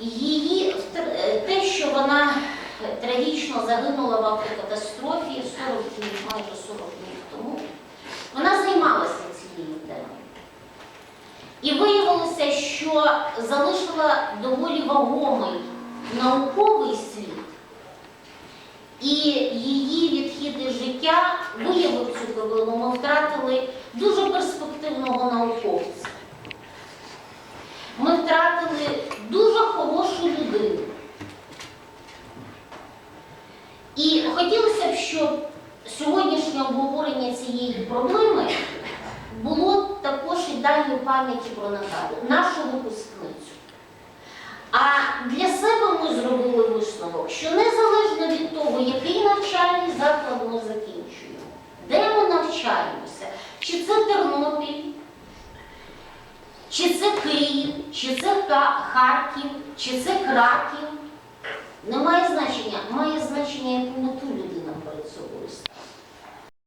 її е, те, що вона трагічно загинула в автокатастрофі 40 днів, майже 40 днів тому, вона займалася цією темою. І виявилося, що залишила доволі вагомий науковий слід, і її відхід життя виявив цю проблему. Ми втратили дуже перспективного науковця. Ми втратили хорошу людину. І хотілося б, щоб сьогоднішнє обговорення цієї проблеми було також і даною пам'яті про Наталю, нашу випускницю. А для себе ми зробили висновок, що незалежно від того, який навчальний заклад ми закінчуємо, де ми навчаємося, чи це Тернопіль, чи це Київ, чи це Харків, чи це Краків, не має значення, має